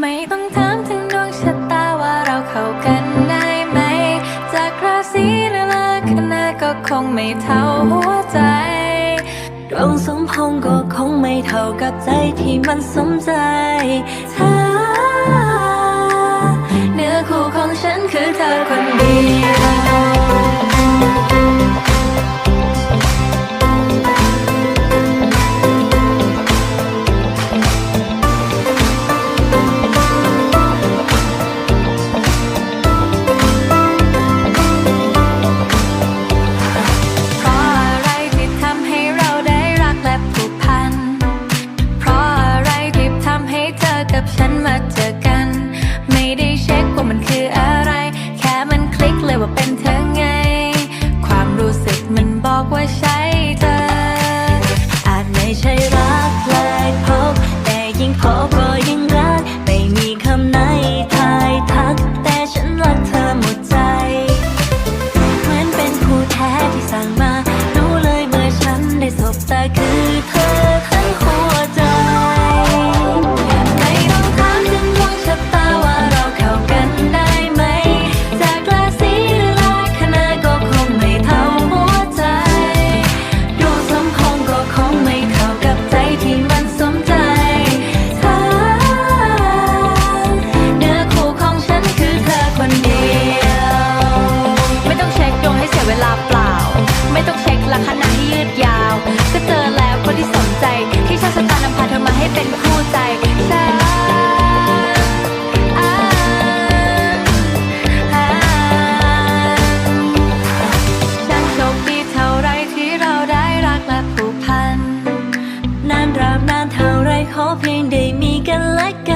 ไม่ต้องถามถึงดวงชะตาว่าเราเข้ากันได้ไหม จากราศีและลัคนาก็คงไม่เท่าหัวใจ ดวงสมพงก็คงไม่เท่ากับใจที่มันสมใจเธอ รามนานเท่าไรขอเพียงได้มีกันและกัน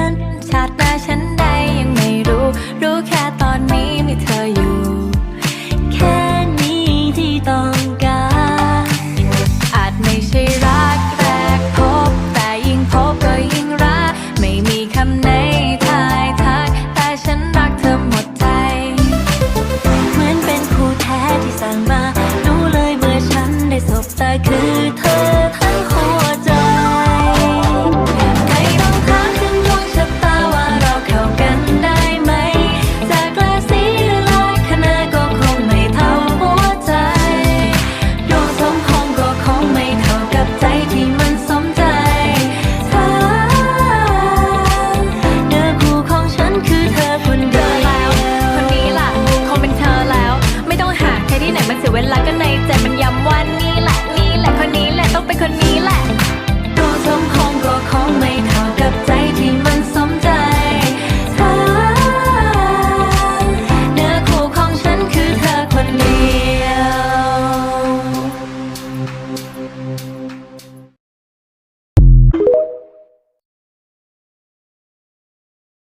ำวันนี้แหละนี้แหละคนนี้แหละต้องเป็นคนนี้